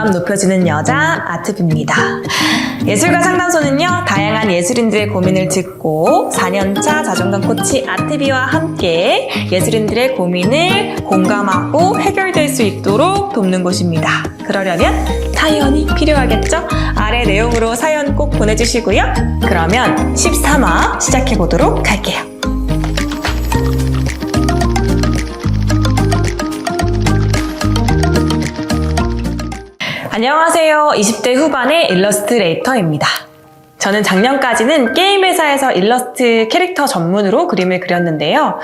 공감 높여주는 여자 아트비입니다. 예술가 상담소는요, 다양한 예술인들의 고민을 듣고 4년차 자존감 코치 아트비와 함께 예술인들의 고민을 공감하고 해결될 수 있도록 돕는 곳입니다. 그러려면 사연이 필요하겠죠? 아래 내용으로 사연 꼭 보내주시고요. 그러면 13화 시작해보도록 할게요. 안녕하세요. 20대 후반의 일러스트레이터입니다. 저는 작년까지는 게임 회사에서 일러스트 캐릭터 전문으로 그림을 그렸는데요.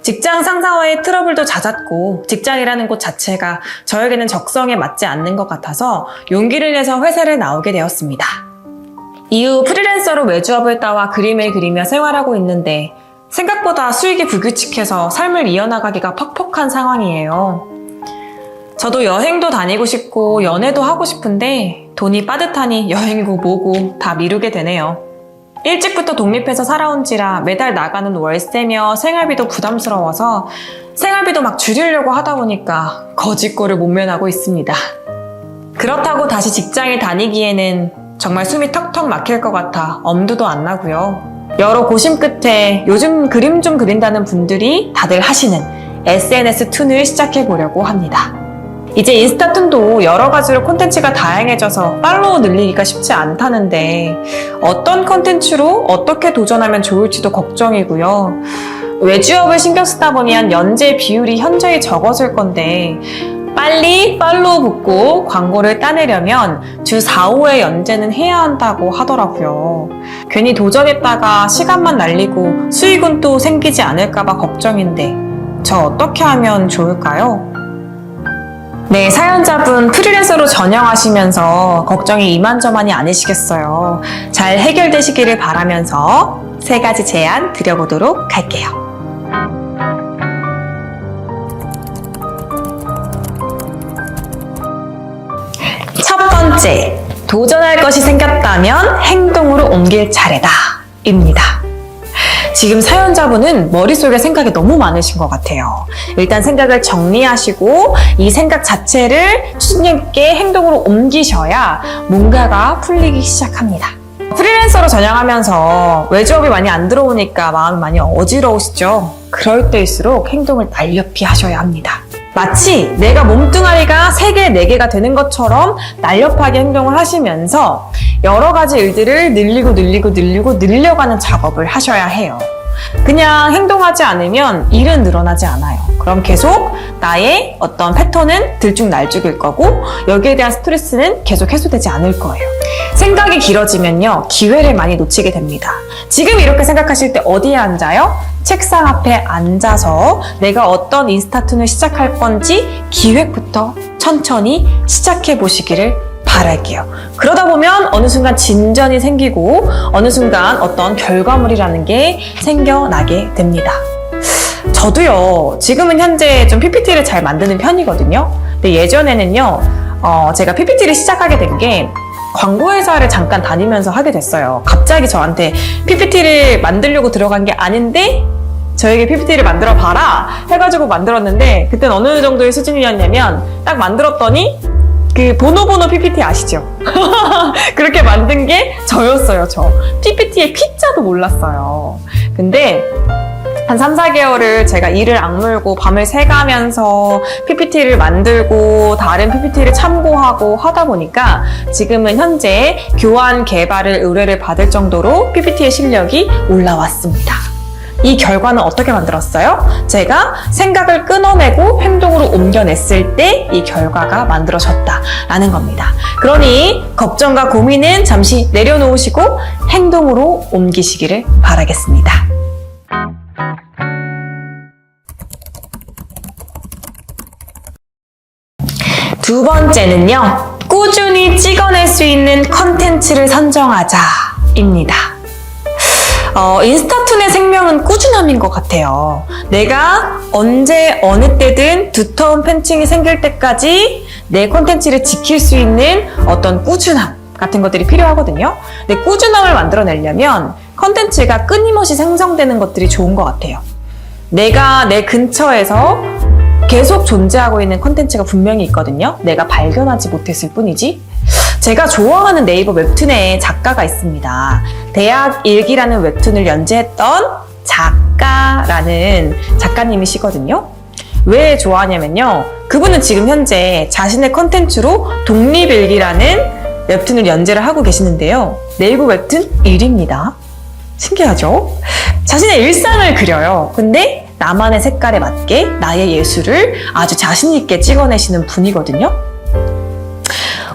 직장 상사와의 트러블도 잦았고 직장이라는 곳 자체가 저에게는 적성에 맞지 않는 것 같아서 용기를 내서 회사를 나오게 되었습니다. 이후 프리랜서로 외주업을 따와 그림을 그리며 생활하고 있는데 생각보다 수익이 불규칙해서 삶을 이어나가기가 퍽퍽한 상황이에요. 저도 여행도 다니고 싶고 연애도 하고 싶은데 돈이 빠듯하니 여행이고 뭐고 다 미루게 되네요. 일찍부터 독립해서 살아온지라 매달 나가는 월세며 생활비도 부담스러워서 생활비도 막 줄이려고 하다 보니까 거짓골을 못 면하고 있습니다. 그렇다고 다시 직장에 다니기에는 정말 숨이 턱턱 막힐 것 같아 엄두도 안 나고요. 여러 고심 끝에 요즘 그림 좀 그린다는 분들이 다들 하시는 SNS 툰을 시작해 보려고 합니다. 이제 인스타툰도 여러 가지로 콘텐츠가 다양해져서 팔로우 늘리기가 쉽지 않다는데 어떤 콘텐츠로 어떻게 도전하면 좋을지도 걱정이고요. 외주업을 신경 쓰다 보면 연재 비율이 현저히 적어질 건데 빨리 팔로우 붙고 광고를 따내려면 주 4, 5회 연재는 해야 한다고 하더라고요. 괜히 도전했다가 시간만 날리고 수익은 또 생기지 않을까봐 걱정인데 저 어떻게 하면 좋을까요? 네, 사연자분 프리랜서로 전향하시면서 걱정이 이만저만이 아니시겠어요. 잘 해결되시기를 바라면서 세 가지 제안 드려보도록 할게요. 첫 번째, 도전할 것이 생겼다면 행동으로 옮길 차례다. 입니다. 지금 사연자분은 머릿속에 생각이 너무 많으신 것 같아요. 일단 생각을 정리하시고 이 생각 자체를 추진력 있게 행동으로 옮기셔야 뭔가가 풀리기 시작합니다. 프리랜서로 전향하면서 외주업이 많이 안 들어오니까 마음이 많이 어지러우시죠? 그럴 때일수록 행동을 날렵히 하셔야 합니다. 마치 내가 몸뚱아리가 3개, 4개가 되는 것처럼 날렵하게 행동을 하시면서 여러 가지 일들을 늘리고 늘리고 늘리고 늘려가는 작업을 하셔야 해요. 그냥 행동하지 않으면 일은 늘어나지 않아요. 그럼 계속 나의 어떤 패턴은 들쭉날쭉일 거고 여기에 대한 스트레스는 계속 해소되지 않을 거예요. 생각이 길어지면요, 기회를 많이 놓치게 됩니다. 지금 이렇게 생각하실 때 어디에 앉아요? 책상 앞에 앉아서 내가 어떤 인스타툰을 시작할 건지 기획부터 천천히 시작해 보시기를 바랄게요. 그러다 보면 어느 순간 진전이 생기고 어느 순간 어떤 결과물이라는 게 생겨나게 됩니다. 저도요, 지금은 현재 좀 PPT를 잘 만드는 편이거든요. 근데 예전에는요, 어, 제가 PPT를 시작하게 된 게 광고회사를 잠깐 다니면서 하게 됐어요. 갑자기 저한테 PPT를 만들려고 들어간 게 아닌데 저에게 PPT를 만들어 봐라 해가지고 만들었는데 그땐 어느 정도의 수준이었냐면 딱 만들었더니 그 보노보노 PPT 아시죠? 그렇게 만든 게 저였어요, 저. PPT의 P자도 몰랐어요. 근데 한 3, 4개월을 제가 일을 악물고 밤을 새가면서 PPT를 만들고 다른 PPT를 참고하고 하다 보니까 지금은 현재 교환 개발을 의뢰를 받을 정도로 PPT의 실력이 올라왔습니다. 이 결과는 어떻게 만들었어요? 제가 생각을 끊어내고 행동으로 옮겨냈을 때 이 결과가 만들어졌다라는 겁니다. 그러니 걱정과 고민은 잠시 내려놓으시고 행동으로 옮기시기를 바라겠습니다. 두 번째는요, 꾸준히 찍어낼 수 있는 컨텐츠를 선정하자 입니다. 어, 인스타 툰의 생명은 꾸준함인 것 같아요. 내가 언제 어느 때든 두터운 팬층이 생길 때까지 내 콘텐츠를 지킬 수 있는 어떤 꾸준함 같은 것들이 필요하거든요. 근데 꾸준함을 만들어내려면 컨텐츠가 끊임없이 생성되는 것들이 좋은 것 같아요. 내가 내 근처에서 계속 존재하고 있는 컨텐츠가 분명히 있거든요. 내가 발견하지 못했을 뿐이지. 제가 좋아하는 네이버 웹툰의 작가가 있습니다. 대학 일기라는 웹툰을 연재했던 작가라는 작가님이시거든요. 왜 좋아하냐면요. 그분은 지금 현재 자신의 컨텐츠로 독립일기라는 웹툰을 연재를 하고 계시는데요. 네이버 웹툰 1위입니다. 신기하죠? 자신의 일상을 그려요. 근데 나만의 색깔에 맞게 나의 예술을 아주 자신있게 찍어내시는 분이거든요.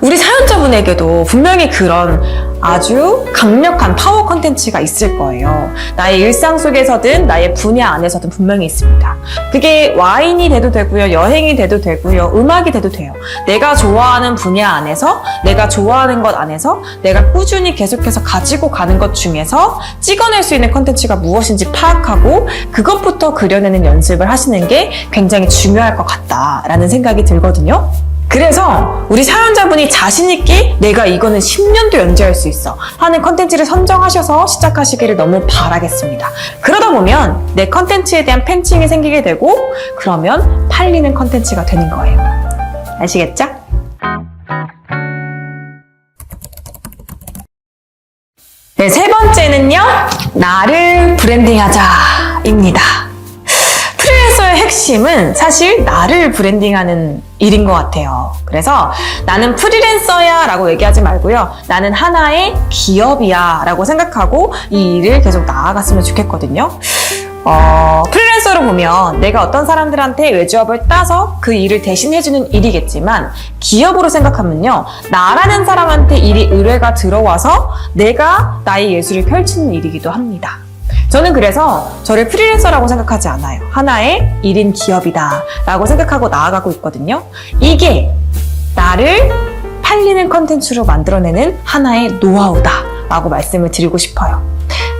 우리 사연자분에게도 분명히 그런 아주 강력한 파워 컨텐츠가 있을 거예요. 나의 일상 속에서든 나의 분야 안에서든 분명히 있습니다. 그게 와인이 돼도 되고요, 여행이 돼도 되고요, 음악이 돼도 돼요. 내가 좋아하는 분야 안에서, 내가 좋아하는 것 안에서, 내가 꾸준히 계속해서 가지고 가는 것 중에서 찍어낼 수 있는 컨텐츠가 무엇인지 파악하고 그것부터 그려내는 연습을 하시는 게 굉장히 중요할 것 같다라는 생각이 들거든요. 그래서 우리 사연자분이 자신있게 내가 이거는 10년도 연재할 수 있어 하는 컨텐츠를 선정하셔서 시작하시기를 너무 바라겠습니다. 그러다 보면 내 컨텐츠에 대한 팬층이 생기게 되고 그러면 팔리는 컨텐츠가 되는 거예요. 아시겠죠? 네, 세 번째는요. 나를 브랜딩하자 입니다. 프리랜서의 핵심은 사실 나를 브랜딩하는 일인 것 같아요. 그래서 나는 프리랜서야 라고 얘기하지 말고요. 나는 하나의 기업이야 라고 생각하고 이 일을 계속 나아갔으면 좋겠거든요. 어, 프리랜서로 보면 내가 어떤 사람들한테 외주업을 따서 그 일을 대신해주는 일이겠지만 기업으로 생각하면요. 나라는 사람한테 일이 의뢰가 들어와서 내가 나의 예술을 펼치는 일이기도 합니다. 저는 그래서 저를 프리랜서라고 생각하지 않아요. 하나의 1인 기업이다 라고 생각하고 나아가고 있거든요. 이게 나를 팔리는 컨텐츠로 만들어내는 하나의 노하우다 라고 말씀을 드리고 싶어요.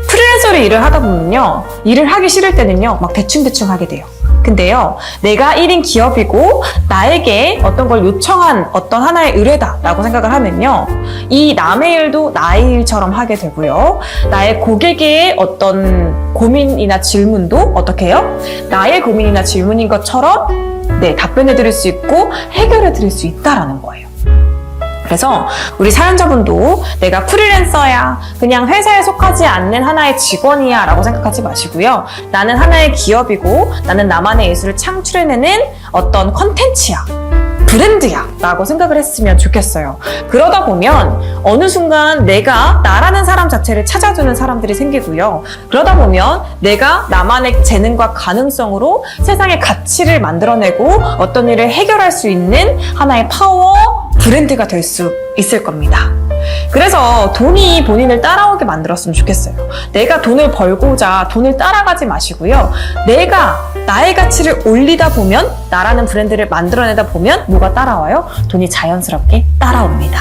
프리랜서로 일을 하다 보면요. 일을 하기 싫을 때는요. 막 대충대충 하게 돼요. 근데요, 내가 1인 기업이고, 나에게 어떤 걸 요청한 어떤 하나의 의뢰다라고 생각을 하면요. 이 남의 일도 나의 일처럼 하게 되고요. 나의 고객의 어떤 고민이나 질문도 어떻게 해요? 나의 고민이나 질문인 것처럼 네, 답변해 드릴 수 있고, 해결해 드릴 수 있다라는 거예요. 그래서 우리 사연자분도 내가 프리랜서야, 그냥 회사에 속하지 않는 하나의 직원이야 라고 생각하지 마시고요. 나는 하나의 기업이고 나는 나만의 예술을 창출해내는 어떤 컨텐츠야. 브랜드야 라고 생각을 했으면 좋겠어요. 그러다 보면 어느 순간 내가 나라는 사람 자체를 찾아주는 사람들이 생기고요. 그러다 보면 내가 나만의 재능과 가능성으로 세상의 가치를 만들어내고 어떤 일을 해결할 수 있는 하나의 파워 브랜드가 될 수 있을 겁니다. 그래서 돈이 본인을 따라오게 만들었으면 좋겠어요. 내가 돈을 벌고자 돈을 따라가지 마시고요. 내가 나의 가치를 올리다 보면 나라는 브랜드를 만들어내다 보면 뭐가 따라와요? 돈이 자연스럽게 따라옵니다.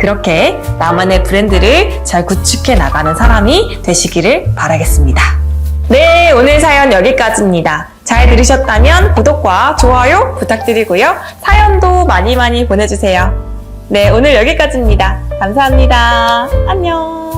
그렇게 나만의 브랜드를 잘 구축해 나가는 사람이 되시기를 바라겠습니다. 네, 오늘 사연 여기까지입니다. 잘 들으셨다면 구독과 좋아요 부탁드리고요. 사연도 많이 많이 보내주세요. 네, 오늘 여기까지입니다. 감사합니다. 안녕.